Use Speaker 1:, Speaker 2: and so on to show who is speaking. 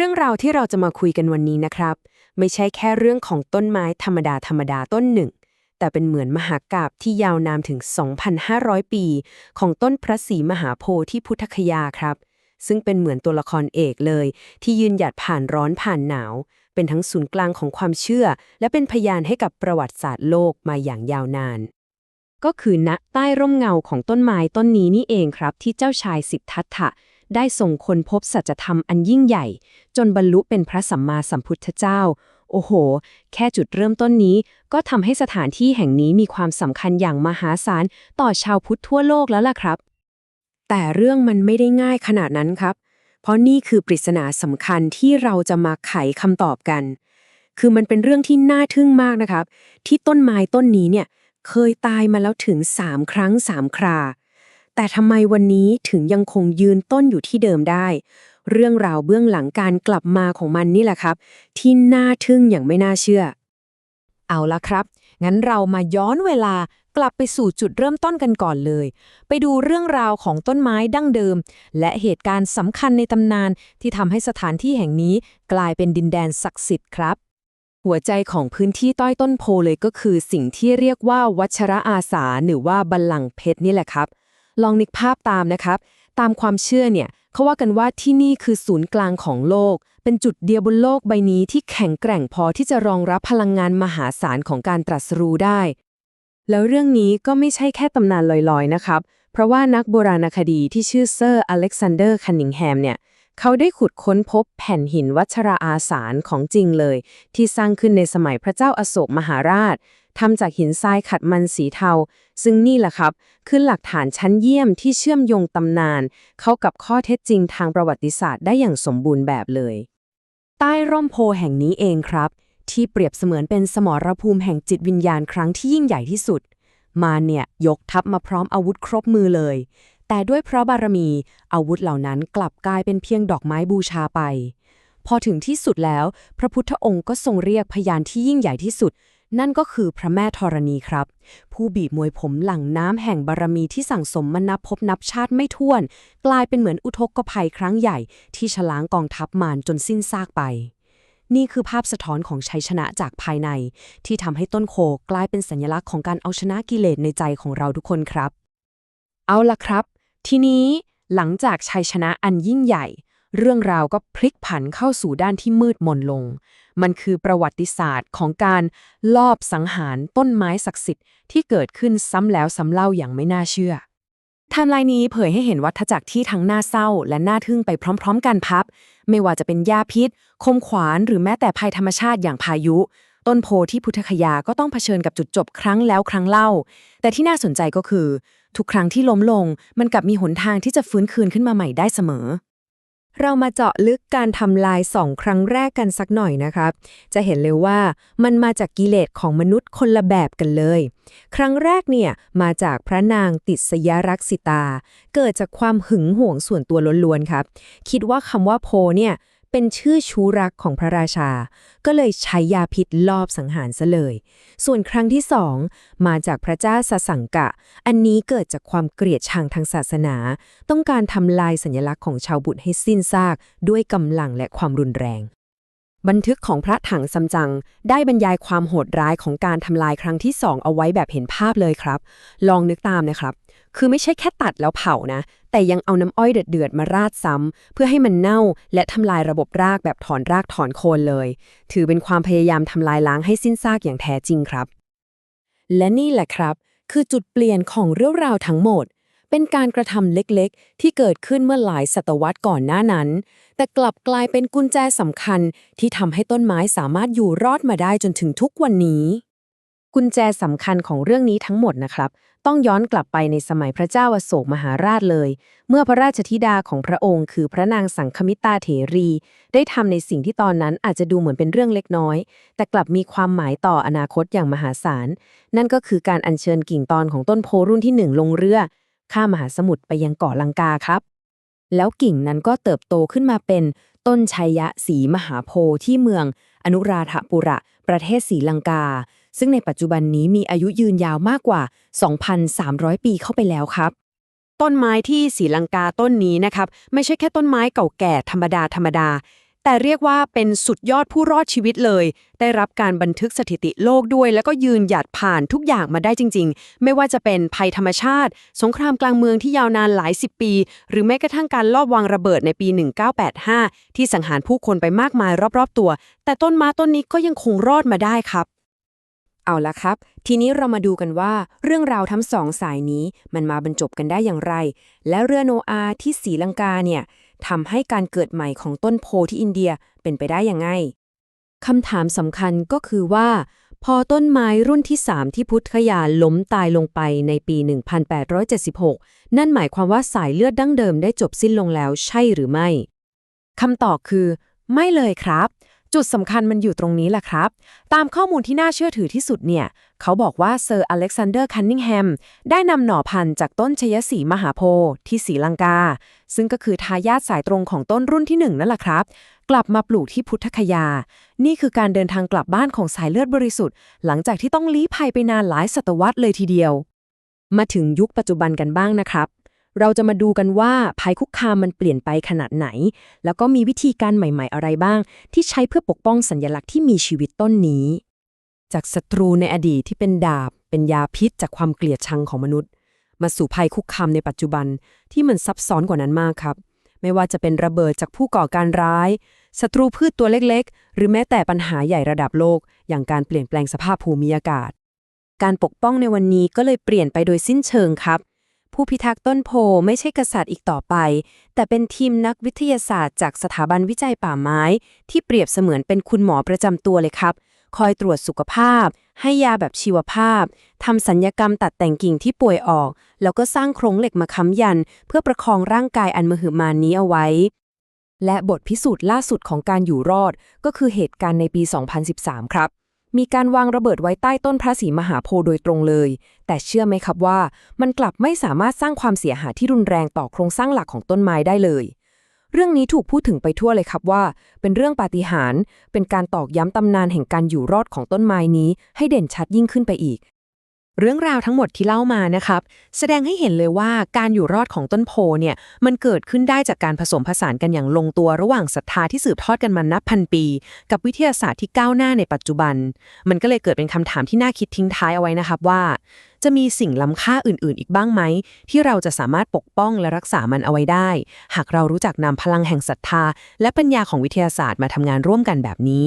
Speaker 1: เรื่องราวที่เราจะมาคุยกันวันนี้นะครับ ไม่ใช่แค่เรื่องของต้นไม้ธรรมดาธรรมดาต้นหนึ่ง แต่เป็นเหมือนมหากราบที่ยาวนานถึง 2,500 ปี ของต้นพระศรีมหาโพธิพุทธคยาครับ ซึ่งเป็นเหมือนตัวละครเอกเลย ที่ยืนหยัดผ่านร้อนผ่านหนาว เป็นทั้งศูนย์กลางของความเชื่อ และเป็นพยานให้กับประวัติศาสตร์โลกมาอย่างยาวนาน ก็คือณใต้ร่มเงาของต้นไม้ต้นนี้นี่เองครับ ที่เจ้าชายสิทธัตถะ ได้ส่งคนพบสัจธรรมอันยิ่งใหญ่ จนบรรลุเป็นพระสัมมาสัมพุทธเจ้า โอ้โห แค่จุดเริ่มต้นนี้ ก็ทำให้สถานที่แห่งนี้มีความสำคัญอย่างมหาศาลต่อชาวพุทธทั่วโลกแล้วล่ะครับ แต่เรื่องมันไม่ได้ง่ายขนาดนั้นครับ เพราะนี่คือปริศนาสำคัญที่เราจะมาไขคำตอบกัน คือมันเป็นเรื่องที่น่าทึ่งมากนะครับ ที่ต้นไม้ต้นนี้เนี่ยเคยตายมาแล้วถึง3ครั้ง3ครา แต่ทำไมวันนี้ถึงยังคงยืนต้นอยู่ที่เดิมได้ เรื่องราวเบื้องหลังการกลับมาของมันนี่แหละครับ ที่น่าทึ่งอย่างไม่น่าเชื่อ
Speaker 2: เอาละครับ งั้นเรามาย้อนเวลากลับไปสู่จุดเริ่มต้นกันก่อนเลย ไปดูเรื่องราวของต้นไม้ดั้งเดิม และเหตุการณ์สำคัญในตำนานที่ทำให้สถานที่แห่งนี้กลายเป็นดินแดนศักดิ์สิทธิ์ครับ
Speaker 1: หัวใจของพื้นที่ต้อยต้นโพเลยก็คือสิ่งที่เรียกว่าวัชระอาสาหรือว่าบัลลังก์เพชรนี่แหละครับ ลองนึกภาพตามนะครับ ตามความเชื่อเนี่ยเขาว่ากันว่าที่นี่คือศูนย์กลางของโลก เป็นจุดเดียวบนโลกใบนี้ที่แข็งแกร่งพอที่จะรองรับพลังงานมหาศาลของการตรัสรู้ได้ แล้วเรื่องนี้ก็ไม่ใช่แค่ตำนานลอยๆนะครับ เพราะว่านักโบราณคดีที่ชื่อเซอร์อเล็กซานเดอร์คันนิงแฮมเนี่ยเขาได้ขุดค้นพบแผ่นหินวัชราอาสารของจริงเลย ที่สร้างขึ้นในสมัยพระเจ้าอาโศกมหาราช ทำจากหินทรายขัดมันสีเทา ซึ่งนี่แหละครับ คือหลักฐานชั้นเยี่ยมที่เชื่อมโยงตำนาน เข้ากับข้อเท็จจริงทางประวัติศาสตร์ได้อย่างสมบูรณ์แบบเลย ใต้ร่มโพแห่งนี้เองครับ ที่เปรียบเสมือนเป็นสมรภูมิแห่งจิตวิญญาณครั้งที่ยิ่งใหญ่ที่สุด มาเนี่ยยกทัพมาพร้อมอาวุธครบมือเลย แต่ด้วยเพราะบารมี อาวุธเหล่านั้นกลับกลายเป็นเพียงดอกไม้บูชาไปพอถึงที่สุดแล้ว พระพุทธองค์ก็ทรงเรียกพยานที่ยิ่งใหญ่ที่สุด นั่นก็คือพระแม่ธรณีครับ ผู้บีบมวยผมหลังน้ำแห่งบารมีที่สั่งสมมานับพบนับชาติไม่ถ้วน กลายเป็นเหมือนอุทกภัยครั้งใหญ่ที่ฉลางกองทัพมารจนสิ้นซากไป นี่คือภาพสะท้อนของชัยชนะจากภายใน ที่ทำให้ต้นโคกลายเป็นสัญลักษณ์ของการเอาชนะกิเลสในใจของเราทุกคนครับ เอาล่ะครับ ทีนี้หลังจากชัยชนะอันยิ่งใหญ่ เรื่องราวก็พลิกผันเข้าสู่ด้านที่มืดมนลง มันคือประวัติศาสตร์ของการลอบสังหารต้นไม้ศักดิ์สิทธิ์ที่เกิดขึ้นซ้ำแล้วซ้ำเล่าอย่างไม่น่าเชื่อไทม์ไลน์นี้เผยให้เห็นวัฏจักรที่ทั้งน่าเศร้า และน่าทึ่งไปพร้อม ๆ กันพับ ไม่ว่าจะเป็นยาพิษ คมขวาน หรือแม้แต่ภัยธรรมชาติอย่างพายุ ต้นโพที่พุทธคยาก็ต้องเผชิญกับจุดจบครั้งแล้วครั้งเล่า แต่ที่น่าสนใจก็คือ ทุกครั้งที่ล้มลง มันกลับมีหนทางที่จะฟื้นคืนขึ้นมาใหม่ได้เสมอ เรามาเจาะลึกการทำลายสองครั้งแรกกันสักหน่อยนะครับ จะเห็นเลยว่ามันมาจากกิเลสของมนุษย์คนละแบบกันเลย ครั้งแรกเนี่ยมาจากพระนางติสยรักษิตา เกิดจากความหึงหวงส่วนตัวล้วนๆครับ คิดว่าคำว่าโพเนี่ย เป็นชื่อชู้รักของพระราชา ก็เลยใช้ยาพิษลอบสังหารซะเลย ส่วนครั้งที่สองมาจากพระเจ้าสสังกะ อันนี้เกิดจากความเกลียดชังทางศาสนา ต้องการทำลายสัญลักษณ์ของชาวบุตรให้สิ้นซาก ด้วยกำลังและความรุนแรง บันทึกของพระถังซัมจัง ได้บรรยายความโหดร้ายของการทำลายครั้งที่สองเอาไว้แบบเห็นภาพเลยครับ ลองนึกตามนะครับ คือไม่ใช่แค่ตัดแล้วเผานะ แต่ยังเอาน้ำอ้อยเดือดๆมาราดซ้ำ เพื่อให้มันเน่าและทำลายระบบรากแบบถอนรากถอนโคนเลย ถือเป็นความพยายามทำลายล้างให้สิ้นซากอย่างแท้จริงครับ และนี่แหละครับ คือจุดเปลี่ยนของเรื่องราวทั้งหมด เป็นการกระทำเล็กๆ ที่เกิดขึ้นเมื่อหลายศตวรรษก่อนหน้านั้น แต่กลับกลายเป็นกุญแจสำคัญที่ทำให้ต้นไม้สามารถอยู่รอดมาได้จนถึงทุกวันนี้กุญแจสำคัญของเรื่องนี้ทั้งหมดนะครับ ต้องย้อนกลับไปในสมัยพระเจ้าอโศกมหาราชเลย เมื่อพระราชธิดาของพระองค์ คือพระนางสังคมิตาเถรี ได้ทำในสิ่งที่ตอนนั้นอาจจะดูเหมือนเป็นเรื่องเล็กน้อย แต่กลับมีความหมายต่ออนาคตอย่างมหาศาล นั่นก็คือการอัญเชิญกิ่งตอนของต้นโพรุ่นที่หนึ่งลงเรือ ข้ามมหาสมุทรไปยังเกาะลังกาครับ แล้วกิ่งนั้นก็เติบโตขึ้นมาเป็นต้นชัยยะศรีมหาโพธิ์ที่เมือง อนุราธปุระ ประเทศศรีลังกา ซึ่งในปัจจุบันนี้มีอายุยืนยาวมากกว่า 2,300 ปีเข้าไปแล้วครับ ต้นไม้ที่ศรีลังกาต้นนี้นะครับ ไม่ใช่แค่ต้นไม้เก่าแก่ธรรมดาธรรมดา แต่เรียกว่าเป็นสุดยอดผู้รอดชีวิตเลย ได้รับการบันทึกสถิติโลกด้วย แล้วก็ยืนหยัดผ่านทุกอย่างมาได้จริง ๆ ไม่ว่าจะเป็นภัยธรรมชาติ สงครามกลางเมืองที่ยาวนานหลายสิบปี หรือแม้กระทั่งการลอบวางระเบิดในปี 1985 ที่สังหารผู้คนไปมากมายรอบๆตัว แต่ต้นไม้ต้นนี้ก็ยังคงรอดมาได้ครับ
Speaker 2: เอาละครับ ทีนี้เรามาดูกันว่า เรื่องราวทั้งสองสายนี้มันมาบรรจบกันได้อย่างไร และเรือโนอาห์ที่ศรีลังกาเนี่ยทำให้การเกิดใหม่ของต้นโพที่อินเดียเป็นไปได้ยังไงคำถามสำคัญก็คือว่า พอต้นไม้รุ่นที่ 3 ที่พุทธคยาล้มตายลงไปในปี 1876 นั่นหมายความว่าสายเลือดดั้งเดิมได้จบสิ้นลงแล้วใช่หรือไม่คำตอบคือ ไม่เลยครับ จุดสำคัญมันอยู่ตรงนี้แหละครับ ตามข้อมูลที่น่าเชื่อถือที่สุดเนี่ย เขาบอกว่าเซอร์อเล็กซานเดอร์คันนิงแฮมได้นำหน่อพันธุ์จากต้นชยศรีมหาโพธิ์ที่ศรีลังกา ซึ่งก็คือทายาทสายตรงของต้นรุ่นที่หนึ่งนั่นแหละครับ กลับมาปลูกที่พุทธคยา นี่คือการเดินทางกลับบ้านของสายเลือดบริสุทธิ์ หลังจากที่ต้องลี้ภัยไปนานหลายศตวรรษเลยทีเดียว มาถึงยุคปัจจุบันกันบ้างนะครับ เราจะมาดูกันว่าภัยคุกคามมันเปลี่ยนไปขนาดไหน แล้วก็มีวิธีการใหม่ ๆ อะไรบ้าง ที่ใช้เพื่อปกป้องสัญลักษณ์ที่มีชีวิตต้นนี้ จากศัตรูในอดีตที่เป็นดาบ เป็นยาพิษจากความเกลียดชังของมนุษย์ มาสู่ภัยคุกคามในปัจจุบันที่มันซับซ้อนกว่านั้นมากครับ ไม่ว่าจะเป็นระเบิดจากผู้ก่อการร้ายศัตรูพืชตัวเล็กๆ หรือแม้แต่ปัญหาใหญ่ระดับโลก อย่างการเปลี่ยนแปลงสภาพภูมิอากาศ การปกป้องในวันนี้ก็เลยเปลี่ยนไปโดยสิ้นเชิงครับ ผู้พิทักษ์ต้นโพไม่ใช่กษัตริย์อีกต่อไป แต่เป็นทีมนักวิทยาศาสตร์จากสถาบันวิจัยป่าไม้ ที่เปรียบเสมือนเป็นคุณหมอประจำตัวเลยครับ คอยตรวจสุขภาพ ให้ยาแบบชีวภาพทำสัญญกรรมตัดแต่งกิ่งที่ป่วยออก แล้วก็สร้างโครงเหล็กมาค้ำยัน เพื่อประคองร่างกายอันมหึมานี้เอาไว้ และบทพิสูจน์ล่าสุดของการอยู่รอด ก็คือเหตุการณ์ในปี 2013 ครับ มีการวางระเบิดไว้ใต้ต้นพระศรีมหาโพธิ์โดยตรงเลย แต่เชื่อไหมครับว่ามันกลับไม่สามารถสร้างความเสียหายที่รุนแรงต่อโครงสร้างหลักของต้นไม้ได้เลย เรื่องนี้ถูกพูดถึงไปทั่วเลยครับว่า เป็นเรื่องปาฏิหาริย์เป็นการตอกย้ำตำนานแห่งการอยู่รอดของต้นไม้นี้ ให้เด่นชัดยิ่งขึ้นไปอีก เรื่องราวทั้งหมดที่เล่ามานะครับ แสดงให้เห็นเลยว่าการอยู่รอดของต้นโพเนี่ยมันเกิดขึ้นได้จากการผสมผสานกันอย่างลงตัวระหว่างศรัทธาที่สืบทอดกันมานับพันปี กับวิทยาศาสตร์ที่ก้าวหน้าในปัจจุบัน มันก็เลยเกิดเป็นคำถามที่น่าคิดทิ้งท้ายเอาไว้นะครับว่า จะมีสิ่งล้ำค่าอื่นๆ อีกบ้างไหม ที่เราจะสามารถปกป้องและรักษามันเอาไว้ได้ หากเรารู้จักนำพลังแห่งศรัทธา และปัญญาของวิทยาศาสตร์มาทำงานร่วมกันแบบนี้